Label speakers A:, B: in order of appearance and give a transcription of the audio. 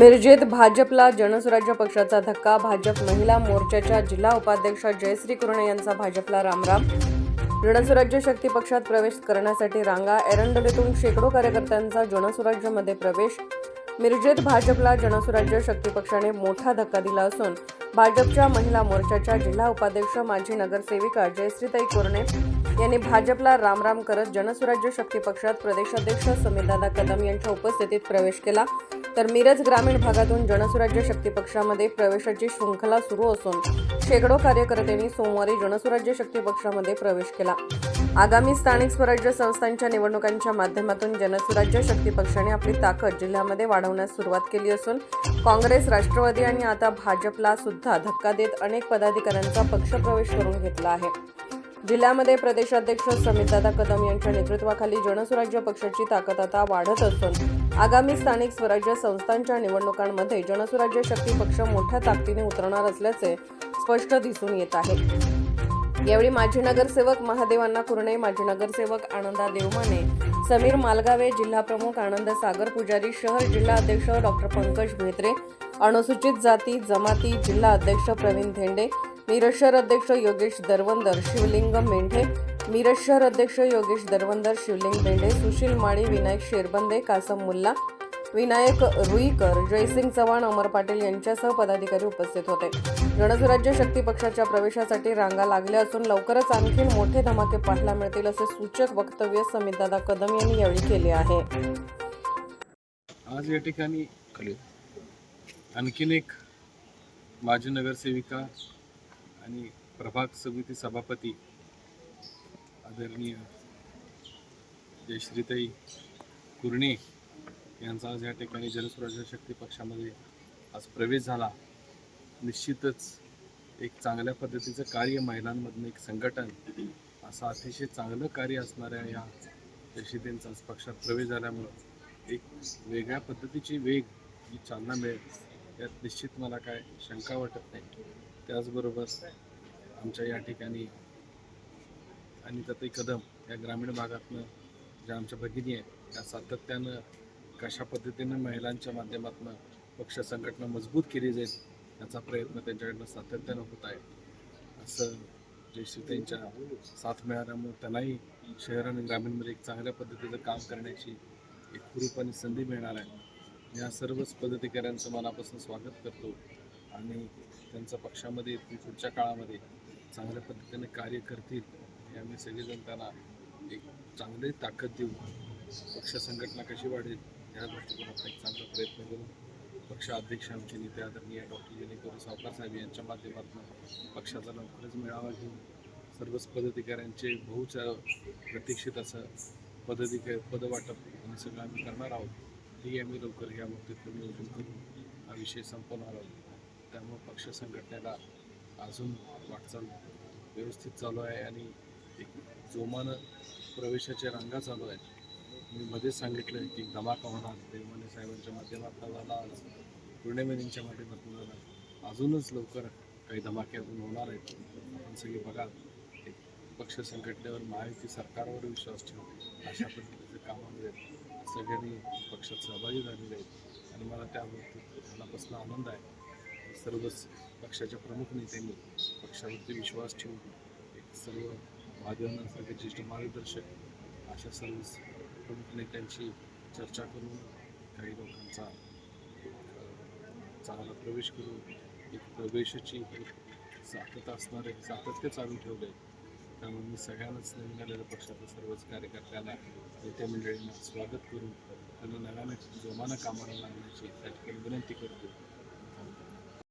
A: मिरजेत भाजपला जनसुराज्य पक्षाचा धक्का भाजप महिला मोर्चाच्या जिल्हा उपाध्यक्ष जयश्री कुरणे यांचा भाजपला रामराम. जनसुराज्य शक्ती पक्षात प्रवेश करण्यासाठी रांगा एरंडोलीतून शेकडो कार्यकर्त्यांचा जनसुराज्यमध्ये प्रवेश. मिरजेत भाजपला जनसुराज्य शक्ती पक्षाने मोठा धक्का दिला असून भाजपच्या महिला मोर्चाच्या जिल्हा उपाध्यक्ष माजी नगरसेविका जयश्रीताई कोरणे यांनी भाजपला रामराम करत जनसुराज्य शक्ती पक्षात प्रदेशाध्यक्ष समीरदादा कदम यांच्या उपस्थितीत प्रवेश केला. तर मिरज ग्रामीण भागातून जनसुराज्य शक्ती पक्षामध्ये प्रवेशाची शृंखला सुरू असून शेकडो कार्यकर्त्यांनी सोमवारी जनसुराज्य शक्ती पक्षामध्ये प्रवेश केला. आगामी स्थानिक स्वराज्य संस्थांच्या निवडणुकांच्या माध्यमातून जनसुराज्य शक्ती पक्षाने आपली ताकद जिल्ह्यामध्ये वाढवण्यास सुरुवात केली असून काँग्रेस राष्ट्रवादी आणि आता भाजपला सुद्धा धक्का देत अनेक पदाधिकाऱ्यांचा पक्षप्रवेश करून घेतला आहे. जिल्ह्यामध्ये प्रदेशाध्यक्ष समितदादा कदम यांच्या नेतृत्वाखाली जनसुराज्य पक्षाची ताकद आता वाढत असून आगामी स्थानिक स्वराज्य संस्थांच्या निवडणुकांमध्ये जनसुराज्य शक्ती पक्ष मोठ्या ताकदीने उतरणार असल्याचे स्पष्ट दिसून येत आहे. यावेळी माजी नगरसेवक महादेवांना कुरणे माजी नगरसेवक आनंदा देवमाने समीर मालगावे जिल्हा प्रमुख आनंद सागर पुजारी शहर जिल्हा अध्यक्ष डॉक्टर पंकज म्हेत्रे अनुसूचित जाती जमाती जिल्हा अध्यक्ष प्रवीण धेंडे निरक्षर अध्यक्ष योगेश दरवंदर शिवलिंग मेंढे मिरज शहर अध्यक्ष योगेश दरवंदर शिवलिंग बेंडे सुशील माळी विनायक शेरबंदे कासम मुल्ला विनायक रुईकर जयसिंग चव्हाण अमर पाटील यांच्यासह पदाधिकारी उपस्थित होते. जनसुराज्य शक्ती पक्षाच्या प्रवेशासाठी रांगा लागल्या असून लवकरच आणखी मोठे धमाके पाहायला मिळतील असे सूचक वक्तव्य समितदादा कदम यांनी यावेळी केले आहे.
B: आज या ठिकाणी आणखीन एक माजी नगरसेविका आणि प्रभाग समिती सभापती आदरणीय जयश्रीताई कुर्णे यांचा आज या ठिकाणी जनस्वराज्य शक्ती पक्षामध्ये आज प्रवेश झाला. निश्चितच एक चांगल्या पद्धतीचं कार्य महिलांमधनं एक संघटन असं अतिशय चांगलं कार्य असणाऱ्या या जयश्रीताईंचा आज पक्षात प्रवेश झाल्यामुळं एक वेगळ्या पद्धतीची वेग जी चालना मिळेल यात निश्चित मला काय शंका वाटत नाही. त्याचबरोबर आमच्या या ठिकाणी अनिताताई कदम या ग्रामीण भागातनं ज्या आमच्या भगिनी आहेत त्या सातत्यानं कशा पद्धतीनं महिलांच्या माध्यमातून पक्ष संघटना मजबूत केली जाईल याचा प्रयत्न त्यांच्याकडनं सातत्यानं होत आहे. असं जयश्रीताईंच्या साथ मिळाल्यामुळे त्यांनाही शहर आणि ग्रामीणमध्ये एक चांगल्या पद्धतीचं काम करण्याची एक हुरूप आणि संधी मिळणार आहे. या सर्वच पदाधिकाऱ्यांचं मनापासून स्वागत करतो आणि त्यांचा पक्षामध्ये पुढच्या काळामध्ये चांगल्या पद्धतीने कार्य करतील हे आम्ही सगळेजण त्यांना एक चांगली ताकद देऊ पक्ष संघटना कशी वाढेल या दृष्टिकोनातून एक चांगला प्रयत्न करू. पक्ष अध्यक्ष आमचे नेते आदरणीय डॉक्टर जेणेकरून सावकार साहेब यांच्या माध्यमातून पक्षाचा लवकरच मेळावा घेऊन सर्वच पदाधिकाऱ्यांचे बहुच प्रतीक्षित असं पदाधिकारी पदवाटप हे सगळं आम्ही करणार आहोत. हे आम्ही लवकर या मुद्द्यातून नियोजन करून हा विषय संपवणार आहोत. त्यामुळं पक्ष संघटनेला अजून वाटचाल व्यवस्थित चालू आहे आणि एक जोमानं प्रवेशाच्या रांगा चालू आहेत. मी मध्येच सांगितलं की धमाका होणार देवमाने साहेबांच्या माध्यमातून झाला आज पूर्णिमेनींच्या माध्यमातून झाला अजूनच लवकर काही धमाके अजून होणार आहेत. आपण सगळे बघा एक पक्ष संघटनेवर महायुती सरकारवर विश्वास ठेवून अशा पद्धतीचं कामामध्ये सगळ्यांनी पक्षात सहभागी झालेले आहेत. आणि मला त्या मनापासून आनंद आहे. सर्वच पक्षाच्या प्रमुख नेत्यांनी पक्षावरती विश्वास ठेवून एक सर्व माध्यमांसारखे ज्येष्ठ मार्गदर्शक अशा सर्वच प्रमुख नेत्यांशी चर्चा करून काही लोकांचा चांगला प्रवेश करून एक प्रवेशाची सातत्य असणारे सातत्य चालू ठेवलं. आहे त्यामुळे मी सगळ्यांनाच नवीन आलेल्या पक्षातल्या सर्वच कार्यकर्त्यांना नेत्या मंडळींना स्वागत करून त्यांना नव्याने जोमानं कामाला लागण्याची त्या ठिकाणी विनंती करतो.